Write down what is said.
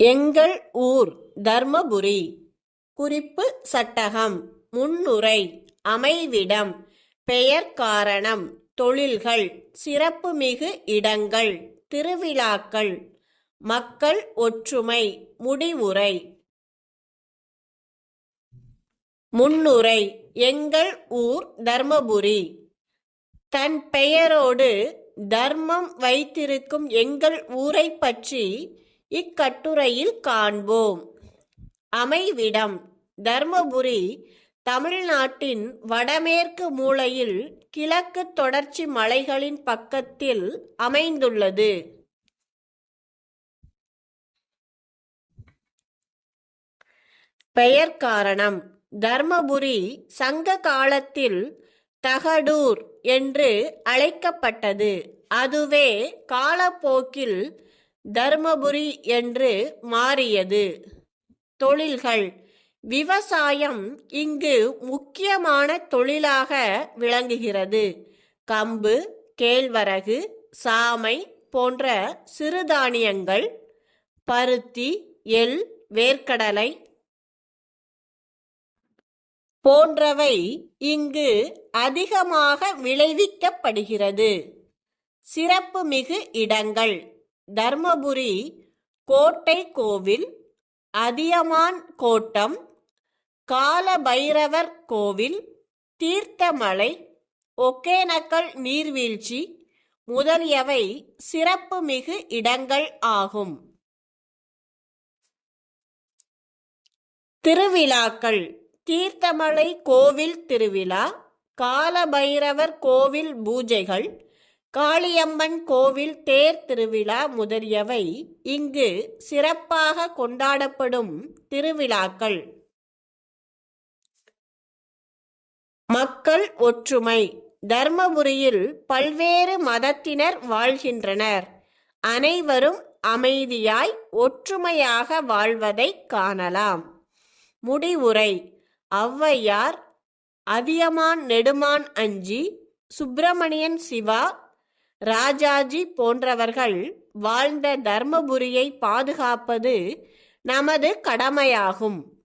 எங்கள் ஊர் தர்மபுரி. குறிப்பு சட்டகம். முன்னுரை. அமைவிடம். பெயர் காரணம். தொழில்கள். சிறப்புமிகு இடங்கள். திருவிழாக்கள். மக்கள் ஒற்றுமை. முடிவுரை. முன்னுரை. எங்கள் ஊர் தர்மபுரி. தன் பெயரோடு தர்மம் வைத்திருக்கும் எங்கள் ஊரை பற்றி இக்கட்டுரையில் காண்போம். அமைவிடம் தர்மபுரி தமிழ்நாட்டின் வடமேற்கு மூலையில் கிழக்கு தொடர்ச்சி மலைகளின் பக்கத்தில் அமைந்துள்ளது. பெயர் காரணம் தர்மபுரி சங்க காலத்தில் தகடூர் என்று அழைக்கப்பட்டது. அதுவே காலப்போக்கில் தர்மபுரி என்று மாறியது. தொழில்கள். விவசாயம் இங்கு முக்கியமான தொழிலாக விளங்குகிறது. கம்பு கேழ்வரகு சாமை போன்ற சிறுதானியங்கள் பருத்தி எள் வேர்க்கடலை போன்றவை இங்கு அதிகமாக விளைவிக்கப்படுகிறது. சிறப்புமிகு இடங்கள். தர்மபுரி கோட்டை கோவில் அதியமான் கோட்டம் காலபைரவர் கோவில் தீர்த்தமலை ஒகேனக்கல் நீர்வீழ்ச்சி முதலியவை சிறப்புமிகு இடங்கள் ஆகும். திருவிழாக்கள். தீர்த்தமலை கோவில் திருவிழா காலபைரவர் கோவில் பூஜைகள் காளியம்மன் கோவில் தேர் திருவிழா முதலியவை இங்கு சிறப்பாக கொண்டாடப்படும் திருவிழாக்கள். மக்கள் ஒற்றுமை. தர்மபுரியில் பல்வேறு மதத்தினர் வாழ்கின்றனர். அனைவரும் அமைதியாய் ஒற்றுமையாக வாழ்வதை காணலாம். முடிவுரை. ஔவையார் அதியமான் நெடுமான் அஞ்சி சுப்பிரமணியன் சிவா ராஜாஜி போன்றவர்கள் வாழ்ந்த தர்மபுரியை பாதுகாப்பது நமது கடமையாகும்.